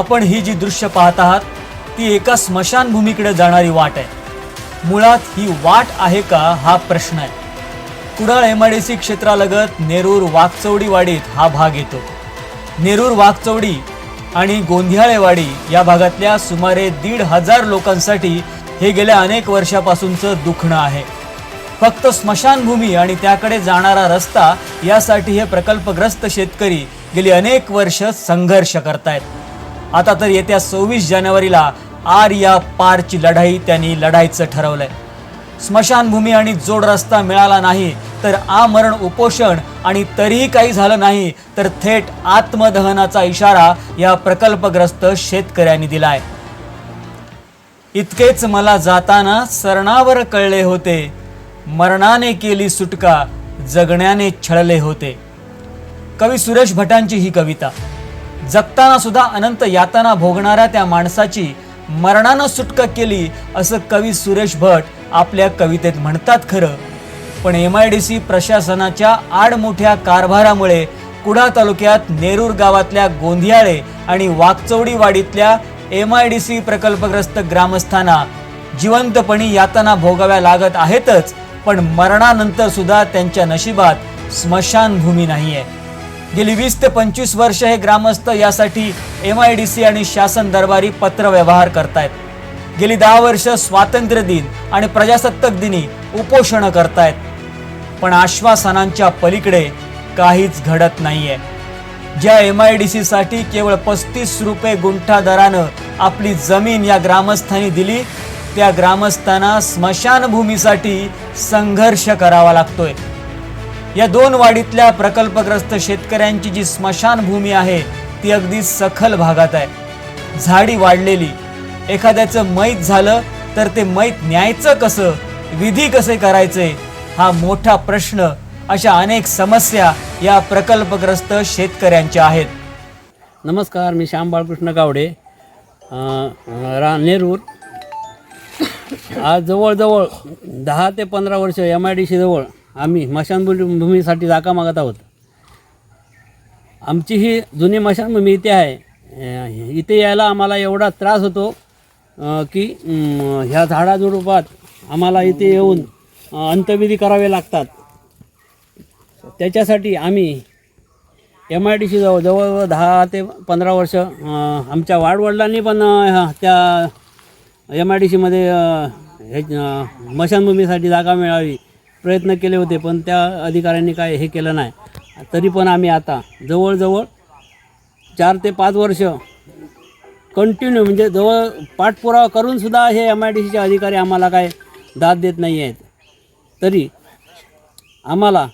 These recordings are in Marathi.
आपण ही जी दृश्य पाहत आहात ती एका स्मशानभूमीकडे जाणारी वाट आहे. मुळात ही वाट आहे का हा प्रश्न आहे. Kudal M I D C क्षेत्रालगत Nerur वाकचौडीवाडीत हा भाग येतो. नेरूर वाकचौडी आणि गोंधियाळेवाडी या भागातल्या सुमारे दीड हजार लोकांसाठी हे गेल्या अनेक वर्षापासूनचं दुखणं आहे. फक्त स्मशानभूमी आणि त्याकडे जाणारा रस्ता यासाठी हे प्रकल्पग्रस्त शेतकरी गेली अनेक वर्ष संघर्ष करतायत. आता तर येत्या सव्वीस जानेवारीला आर या पारची लढाई त्यांनी लढायचं ठरवलंय. स्मशानभूमी आणि जोड रस्ता मिळाला नाही तर आमरण उपोषण आणि तरीही काही झालं नाही तर थेट आत्मदहनाचा इशारा या प्रकल्पग्रस्त शेतकऱ्यांनी दिलाय. इतकेच मला जाताना सरणावर कळले होते मरणाने केली सुटका जगण्याने छळले होते. कवी सुरेश भटांची ही कविता. जगताना सुद्धा अनंत यातना भोगणाऱ्या त्या माणसाची मरणानं सुटका केली असं कवी सुरेश भट आपल्या कवितेत म्हणतात खरं. पण एम आय डी सी प्रशासनाच्या आडमोठ्या कारभारामुळे कुडा तालुक्यात नेरूर गावातल्या गोंधियाळे आणि वाकचौडी वाडीतल्या एम आय डी सी प्रकल्पग्रस्त ग्रामस्थांना जिवंतपणी यातना भोगाव्या लागत आहेतच पण मरणानंतर सुद्धा त्यांच्या नशिबात स्मशानभूमी नाहीये. गेली वीस ते पंचवीस वर्ष हे ग्रामस्थ यासाठी एम आय डी सी आणि शासन दरबारी पत्र व्यवहार करतायत. गेली दहा वर्ष स्वातंत्र्य दिन आणि प्रजासत्ताक दिनी उपोषणं करतायत. पण आश्वासनांच्या पलीकडे काहीच घडत नाहीये. ज्या एम आय डी सीसाठी केवळ पस्तीस रुपये गुंठा दरानं आपली जमीन या ग्रामस्थांनी दिली त्या ग्रामस्थांना स्मशानभूमीसाठी संघर्ष करावा लागतोय. या दोन वाडीतल्या प्रकल्पग्रस्त शेतकऱ्यांची जी स्मशानभूमी आहे ती अगदी सखल भागात आहे. झाडी वाढलेली. एखाद्याचं मैत झालं तर ते मैत न्यायचं कसं? विधी कसे करायचे? हा मोठा प्रश्न अशा अनेक समस्या या प्रकल्पग्रस्त शेतकऱ्यांच्या आहेत. नमस्कार मी श्याम बाळकृष्ण गावडे रा नेरूर. आज जवळजवळ दहा ते पंधरा वर्ष एम आय डी सी जवळ आम्ही स्मशानभूमीसाठी जागा मागत आहोत. आमची ही जुनी मशानभूमी इथे आहे. इथे यायला आम्हाला एवढा त्रास होतो की ह्या झाडाझुडपात आम्हाला इथे येऊन अंत्यविधी करावे लागतात. त्याच्यासाठी आम्ही एम आय डी सी जवळ जवळ दहा ते पंधरा वर्ष आमच्या वाडवडिलांनी पण त्या एम आय डी सीमध्ये हे स्मशानभूमीसाठी जागा मिळावी. प्रयत्न केले होते पण त्या अधिकाऱ्यांनी काय हे केलं नाही. तरी पण आम्ही आता जवळजवळ चार ते पाच वर्ष कंटिन्यू म्हणजे जवळ पाठपुरावा करूनसुद्धा हे एम आय डी सीचे अधिकारी आम्हाला काय दाद देत नाही आहेत तरी आम्हाला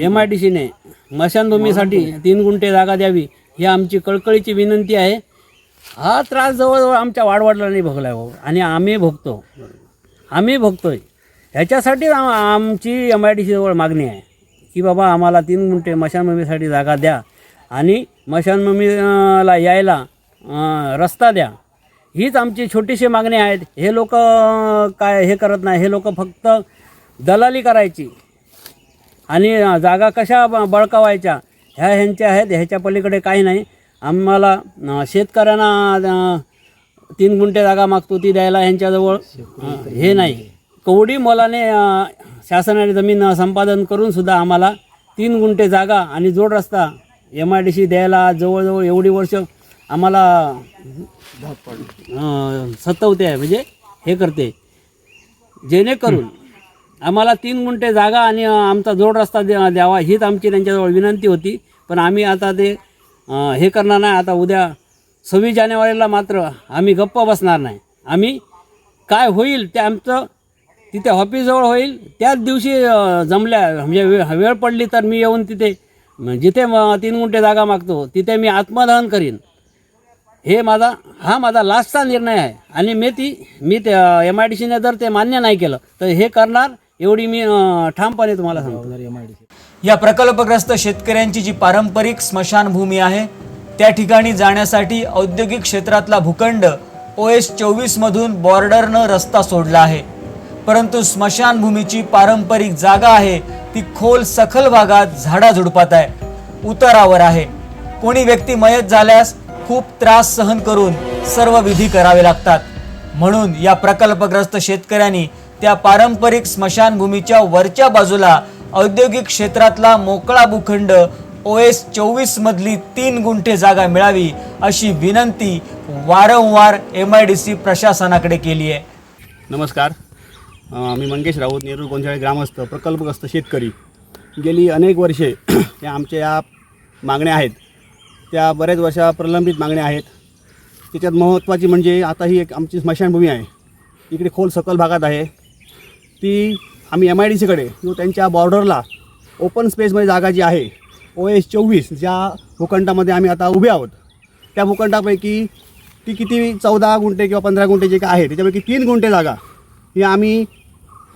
एम आय डी सीने मशानभूमीसाठी तीन गुंठे जागा द्यावी ही आमची कळकळीची विनंती आहे. हा त्रास जवळजवळ आमच्या वाडवडिलांनी भोगला आहे आणि आम्ही भोगतो. आम्ही भोगतोय. ह्याच्यासाठी आम- आमची एम आय डी सीजवळ मागणी आहे की बाबा आम्हाला तीन गुंठे स्मशानभूमीसाठी जागा द्या आणि स्मशानभूमीला यायला रस्ता द्या. हीच आमची छोटीशी मागणी आहेत हे लोक काय हे करत नाही. हे लोक फक्त दलाली करायची आणि जागा कशा ब- बळकावायच्या? ह्या ह्यांच्या आहेत. ह्याच्या पलीकडे काही नाही. आम्हाला शेतकऱ्यांना तीन गुंठे जागा मागतो ती द्यायला ह्यांच्याजवळ हे नाही. कवडी मोलाने शासनाने जमीन संपादन करून सुद्धा आम्हाला तीन गुंठे जागा आणि जोड रस्ता एम आय डी सी द्यायला जवळजवळ एवढी वर्ष आम्हाला सतवते आहे. म्हणजे हे करते. जेणेकरून आम्हाला तीन गुंठे जागा आणि आमचा जोड रस्ता द्या द्यावा हीच आमची त्यांच्याजवळ विनंती होती. पण आम्ही आता ते हे करणार नाही. आता उद्या सव्वीस जानेवारीला मात्र आम्ही गप्प बसणार नाही. आम्ही काय होईल ते आमचं तिथे ऑफिसजवळ होईल. त्याच दिवशी जमल्या. म्हणजे वेळ पडली तर मी येऊन तिथे जिथे म, तीन गुंठे जागा मागतो तिथे मी आत्मदहन करीन. हे माझा हा माझा लास्टचा निर्णय आहे. आणि मी ती मी ते एम आय डी सीने जर ते मान्य नाही केलं तर हे करणार एवढी मी ठामपणे तुम्हाला सांगतो. या प्रकल्पग्रस्त शेतकऱ्यांची जी पारंपरिक स्मशानभूमी आहे त्या ठिकाणी जाण्यासाठी औद्योगिक क्षेत्रातला भूखंड ओ एस चोवीसमधून बॉर्डरनं रस्ता सोडला आहे. परंतु स्मशानभूमीची पारंपरिक जागा आहे ती खोल सखल भागात झाडाझुडपात आहे. उतारावर आहे. कोणी व्यक्ती मयत झाल्यास खूप त्रास सहन करून सर्व विधी करावे लागतात. म्हणून या प्रकल्पग्रस्त शेतकऱ्यांनी त्या पारंपरिक स्मशानभूमीच्या वरच्या बाजूला औद्योगिक क्षेत्रातला मोकळा भूखंड ओ एस चोवीस मधली तीन गुंठे जागा मिळावी अशी विनंती वारंवार एम आय डी सी प्रशासनाकडे केली आहे. नमस्कार. मी मंगेश राऊत नेरूळ गोंधळे ग्रामस्थ प्रकल्पग्रस्त शेतकरी. गेली अनेक वर्षे या आमच्या या मागण्या आहेत. त्या बऱ्याच वर्षा प्रलंबित मागण्या आहेत. त्याच्यात महत्त्वाची म्हणजे आता ही एक आमची स्मशानभूमी आहे. इकडे खोल सकल भागात आहे. ती आम्ही एम आय डी सीकडे जो त्यांच्या बॉर्डरला ओपन स्पेसमध्ये जागा जी आहे ओ एस चोवीस ज्या भूखंडामध्ये आम्ही आता उभे आहोत. त्या भूखंडापैकी ती किती चौदा गुंठे किंवा पंधरा गुंठे जे काय आहे त्याच्यापैकी तीन गुंठे जागा ही आम्ही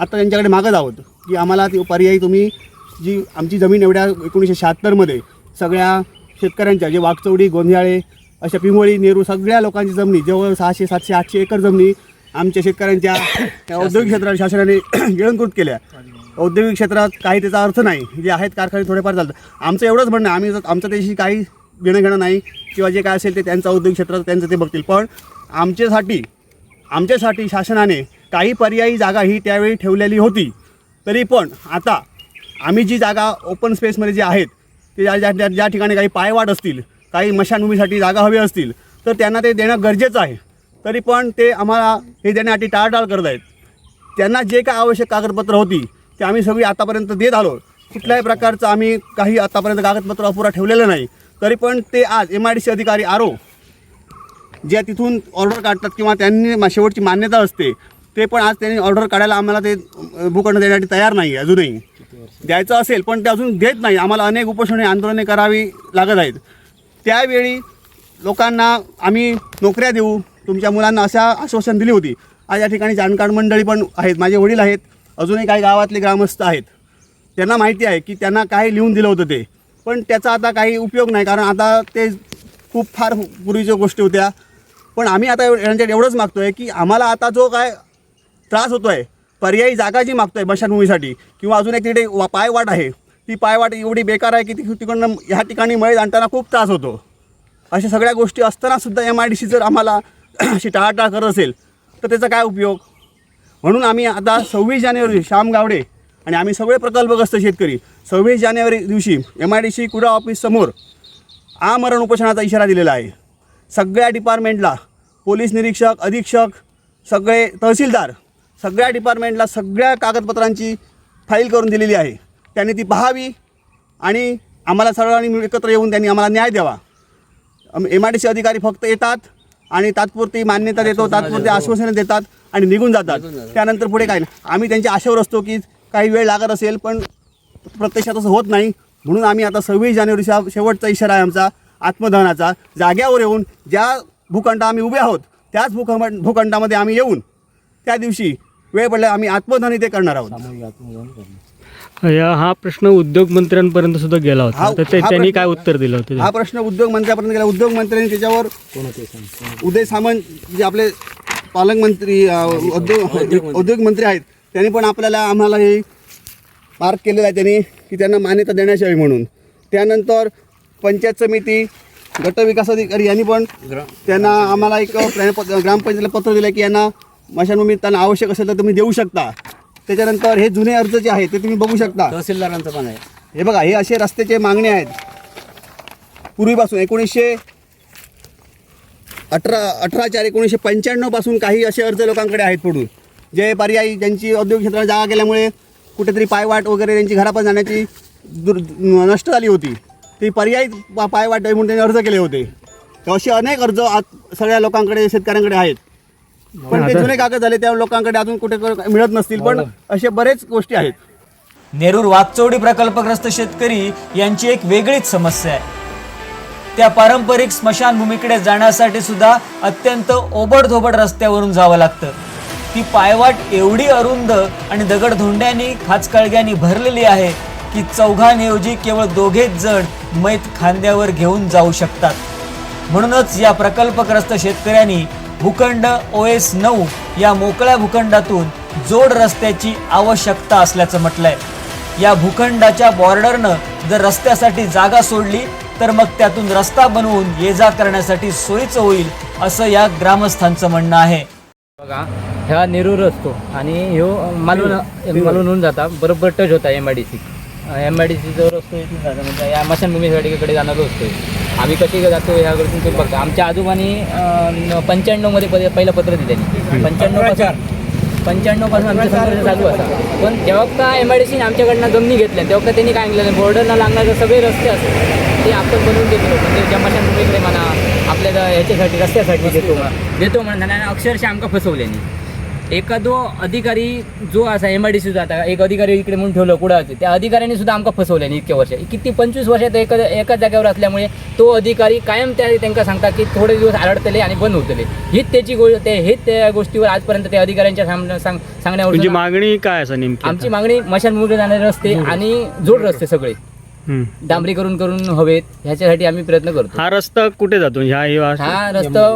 आता त्यांच्याकडे मागत आहोत की आम्हाला ती पर्यायी तुम्ही जी आमची जमीन एवढ्या एकोणीसशे शहात्तरमध्ये सगळ्या शेतकऱ्यांच्या जे वाघचौडी गोंधळाळे अशा पिंगोळी नेहरू सगळ्या लोकांची जमिनी जवळ सहाशे सातशे आठशे एकर जमिनी आमच्या शेतकऱ्यांच्या औद्योगिक क्षेत्रात शासनाने गिळंकृत केल्या. औद्योगिक क्षेत्रात काही त्याचा अर्थ नाही. जे आहेत कारखाने थोडेफार चालतात. आमचं एवढंच म्हणणं आहे. आम्ही आमचं त्याशी काही घेणं घेणं नाही किंवा जे काय असेल ते त्यांचं औद्योगिक क्षेत्रात त्यांचं ते बघतील. पण आमच्यासाठी आमच्यासाठी शासनाने काही पर्यायी जागा ही त्यावेळी ठेवलेली होती. तरी पण आता आम्ही जी जागा ओपन स्पेसमध्ये जे आहेत ते ज्या ज्या ज्या- ज्या ठिकाणी काही पायवाट असतील काही मशानभूमीसाठी जागा हवी असतील तर त्यांना ते देणं गरजेचं आहे. तरी पण ते आम्हाला हे देण्यासाठी टाळाटाळ करत आहेत. त्यांना जे काय आवश्यक कागदपत्र होती ते आम्ही सगळी आतापर्यंत देत आलो. कुठल्याही प्रकारचं आम्ही काही आतापर्यंत कागदपत्र अपुरा ठेवलेलं नाही. तरी पण ते आज एम आय डी सी अधिकारी आरो जे तिथून ऑर्डर काढतात किंवा त्यांनी मा- शेवटची मान्यता असते ते पण आज त्यांनी ऑर्डर काढायला आम्हाला ते भूखंड देण्यासाठी तयार नाही आहे अजूनही. द्यायचं असेल पण ते अजून देत नाही. आम्हाला अनेक उपोषणे आंदोलने करावी लागत आहेत. त्यावेळी लोकांना आम्ही नोकऱ्या देऊ. तुमच्या मुलांना अशा आश्वासन दिली होती. आज या ठिकाणी जाणकार मंडळी पण आहेत. माझे वडील आहेत. अजूनही काही गावातले ग्रामस्थ आहेत. त्यांना माहिती आहे की त्यांना काय लिहून दिलं होतं ते. पण त्याचा आता काही उपयोग नाही कारण आता ते खूप फार पूर्वीच्या गोष्टी होत्या. पण आम्ही आता यांच्यात एवढंच मागतो आहे की आम्हाला आता जो काय त्रास होतो आहे पर्यायी जागा जी मागतो आहे मशानभूमीसाठी किंवा अजून एक तिकडे वा पायवाट आहे. ती पायवाट एवढी बेकार आहे की ती तिकडनं ह्या ठिकाणी मळी आणताना खूप त्रास होतो. अशा सगळ्या गोष्टी असताना सुद्धा एम आय डी सी जर आम्हाला अशी टाळाटाळ करत असेल तर त्याचा काय उपयोग? म्हणून आम्ही आता सव्वीस जानेवारी श्याम गावडे आणि आम्ही सगळे प्रकल्पग्रस्त शेतकरी सव्वीस जानेवारी दिवशी एम आय डी सी कुडा ऑफिससमोर आमरण उपोषणाचा इशारा दिलेला आहे. सगळ्या डिपार्टमेंटला पोलीस निरीक्षक अधीक्षक सगळे तहसीलदार सगळ्या डिपार्टमेंटला सगळ्या कागदपत्रांची फाईल करून दिलेली आहे. त्यांनी ती पाहावी आणि आम्हाला सर्वांनी मिळून एकत्र येऊन त्यांनी आम्हाला न्याय द्यावा. एम आय डी सी अधिकारी फक्त येतात आणि तात्पुरती मान्यता देतो तात्पुरती आश्वासनं देतात आणि निघून जातात. त्यानंतर पुढे काय नाही. आम्ही त्यांच्या आशेवर असतो की काही वेळ लागत असेल पण प्रत्यक्षात असं होत नाही. म्हणून आम्ही आता सव्वीस जानेवारीचा शेवटचा इशारा आहे आमचा आत्मदहनाचा. जाग्यावर येऊन ज्या भूखंड आम्ही उभे आहोत त्याच भूखंड भूखंडामध्ये आम्ही येऊन त्या दिवशी वेळ पडल्या आम्ही आत्मदहन इथे करणार आहोत. या हा प्रश्न उद्योग मंत्र्यांपर्यंत सुद्धा गेला होता. हा- तर ते हा त्यांनी प्रश्न- काय उत्तर दिलं होतं? हा प्रश्न उद्योग मंत्र्यापर्यंत गेला. उद्योग मंत्र्यांनी त्याच्यावर उदय सामंत जे आपले पालकमंत्री अ, उद्योग उद्योग मंत्री. आहेत त्यांनी पण आपल्याला आम्हाला हे मार्क केलेलं आहे त्यांनी की त्यांना मान्यता देण्यात यावी म्हणून. त्यानंतर पंचायत समिती गट विकास अधिकारी यांनी पण त्यांना आम्हाला एक ग्रामपंचायतीला पत्र दिलं की यांना मशानभूमी त्यांना आवश्यक असेल तर तुम्ही देऊ शकता. त्याच्यानंतर हे जुने अर्ज जे आहेत ते तुम्ही बघू शकता. तहसीलदारांचं पण आहे. हे बघा हे असे रस्त्याचे मागणे आहेत. पूर्वीपासून एकोणीसशे अठरा अठरा चार एकोणीसशे पंच्याण्णवपासून काही असे अर्ज लोकांकडे आहेत पडून जे पर्यायी ज्यांची औद्योगिक क्षेत्रात जागा गेल्यामुळे कुठेतरी पायवाट वगैरे त्यांची घरापासून जाण्याची दुर नष्ट झाली होती. ती पर्यायी पा- पायवाट आहे म्हणून त्यांनी अर्ज केले होते. असे अनेक अर्ज आज सगळ्या लोकांकडे शेतकऱ्यांकडे आहेत. पण ते जुने कागद झाले त्या लोकांकडे अजून कुठे मिळत नसतील पण असे बरेच गोष्टी आहेत. नेरूर वाकचौडी प्रकल्पग्रस्त शेतकरी यांची एक वेगळीच समस्या आहे. त्या पारंपरिक स्मशानभूमीकडे जाण्यासाठी सुद्धा अत्यंत ओबडधोबड रस्त्यावरून जावं लागतं. ती पायवाट एवढी अरुंद आणि दगडधोंड्यांनी खाचकळग्यांनी भरलेली आहे की चौघांऐवजी केवळ दोघेच जण मैत खांद्यावर घेऊन जाऊ शकतात. म्हणूनच या प्रकल्पग्रस्त शेतकऱ्यांनी भूखंड ओ एस नऊ या मोकळ्या भूखंडातून जोड रस्त्याची आवश्यकता असल्याचं म्हटलंय. या भूखंडाच्या बॉर्डरनं जर रस्त्यासाठी जागा सोडली तर मग त्यातून रस्ता बनवून ये जा करण्यासाठी सोयीचं होईल असं या ग्रामस्थांचं म्हणणं आहे. बघा ह्या नेरूर असतो आणि ह्यो मालवण मालवणहून जाता बरोबर टच होता M I D C M I D C जवळ असतो इथून जाता म्हणजे या मशानभूमीकडे जाणारच असतो. आम्ही कसे जातो ह्याकडून तुम्ही बघता. आमच्या आजोबांनी पंच्याण्णवमध्ये पहिले पहिलं पत्र दिलं पंच्याण्णव पंच्याण्णवपासून आमचा संघर्ष चालू असा. पण जेव्हा का एम आय डी सीने आमच्याकडनं जमिनी घेतल्या तेव्हा का त्यांनी काय सांगितलं बॉर्डरला लागणारे सगळे रस्ते असतात ते आपण बनवून देतो. म्हणजे ज्या मशानभूमीकडे म्हणा आपल्या ह्याच्यासाठी रस्त्यासाठी देतो. म्हणा देतो म्हणा. अक्षरशः आमका फसवल्याने एखादो अधिकारी जो असा एम आय डी सी जाता एक अधिकारी इकडे म्हणून ठेवलं कुठं त्या अधिकाऱ्यांनी सुद्धा आमका फसवल्याने इतक्या वर्ष किती पंचवीस वर्षात एका एका जागेवर असल्यामुळे तो अधिकारी कायम त्या त्यांना सांगता की थोडे दिवस आरडतले आणि बंद होतले. हीच त्याची गोष्ट ते हेच त्या गोष्टीवर आजपर्यंत त्या अधिकाऱ्यांच्या सांगण्यावर मागणी काय असं नेमकी आमची मागणी मशानभूमीकडे जाणारे रस्ते आणि जोड रस्ते सगळे. डांबरी करून करून हवेत ह्याच्यासाठी आम्ही प्रयत्न करतो. हा रस्ता कुठे जातो? ह्या ह्या- हा रस्ता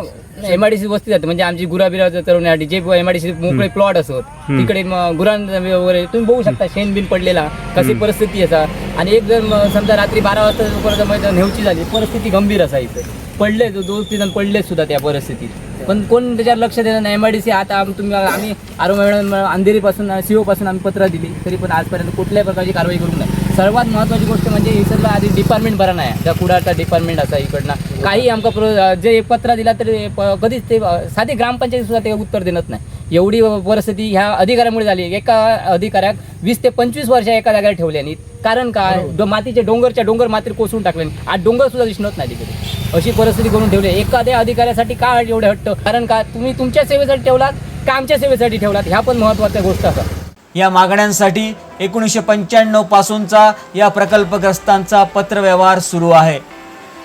एम आय डी सी वस्ती जाते. म्हणजे आमची गुराबिरा चरवण्यासाठी जे एम आय डी सी मोकळे प्लॉट असत तिकडे गुरां वगैरे तुम्ही बघू शकता शेण बिन पडलेला कशी परिस्थिती असा आणि एक जर म- समजा रात्री बारा वाजता जोपर्यंत मैदान नेवची झाली परिस्थिती गंभीर असा इथे. पडले दो- दोन तीन जण पडले सुद्धा त्या परिस्थितीत. पण कोण त्याच्यावर लक्ष देणार नाही एम आय डी सी आता आम- तुम्ही आम्ही आरो मॅडम अंधेरीपासून सीओ पासून आम्ही पत्र दिली तरी पण आजपर्यंत कुठल्याही प्रकारची कारवाई करू नये. सर्वात महत्त्वाची गोष्ट म्हणजे ही सर्व आधी डिपार्टमेंट बरा नाही त्या कुडाचा डिपार्टमेंट असा इकडनं. काही आमका प्रो जे पत्र दिला तरी कधीच ते साधी ग्रामपंचायत सुद्धा ते उत्तर देणत नाही. एवढी परिस्थिती ह्या अधिकाऱ्यामुळे झाली. एका अधिकाऱ्याक वीस ते पंचवीस वर्ष एका जागेवर ठेवल्यानी कारण काय? मातीचे डोंगरच्या डोंगर माती कोसळून टाकले आज डोंगर सुद्धा दिसत नाही तिकडे. अशी परिस्थिती करून ठेवली. एखाद्या अधिकाऱ्यासाठी का एवढे हट्ट? कारण का? तुम्ही तुमच्या सेवेसाठी ठेवलात का आमच्या सेवेसाठी ठेवलात? ह्या पण महत्त्वाच्या गोष्ट असतात. या मागण्यांसाठी एकोणीसशे पंच्याण्णव पासूनचा या प्रकल्पग्रस्तांचा पत्रव्यवहार सुरू आहे.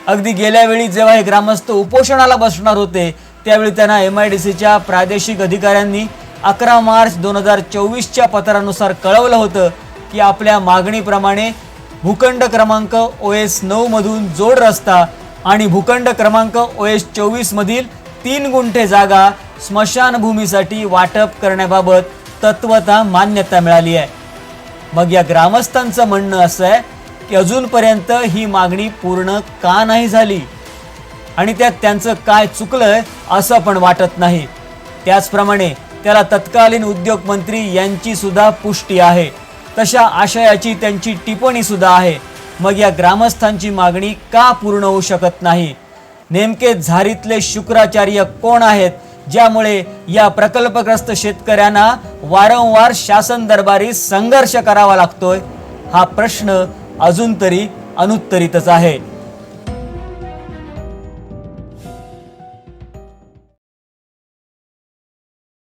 अगदी गेल्या वेळी जेव्हा हे ग्रामस्थ उपोषणाला बसणार होते त्यावेळी त्यांना एम आय डी सीच्या प्रादेशिक अधिकाऱ्यांनी अकरा मार्च दोन हजार चोवीसच्या पत्रानुसार कळवलं होतं की आपल्या मागणीप्रमाणे भूखंड क्रमांक ओ एस नऊमधून जोड रस्ता आणि भूखंड क्रमांक ओ एस चोवीसमधील तीन गुंठे जागा स्मशानभूमीसाठी वाटप करण्याबाबत तत्वता मान्यता मिळाली आहे. मग या ग्रामस्थांचं म्हणणं असं आहे की अजूनपर्यंत ही मागणी पूर्ण का नाही झाली? आणि त्यात त्यांचं काय चुकलंय असं पण वाटत नाही. त्याचप्रमाणे त्याला तत्कालीन उद्योग मंत्री यांची सुद्धा पुष्टी आहे. तशा आशयाची त्यांची टिप्पणी सुद्धा आहे. मग या ग्रामस्थांची मागणी का पूर्ण होऊ शकत नाही? नेमके झारीतले शुक्राचार्य कोण आहेत? ज्यामुळे या प्रकल्पग्रस्त शेतकऱ्यांना वारंवार शासन दरबारी संघर्ष करावा लागतोय हा प्रश्न अजून तरी अनुत्तरितच आहे.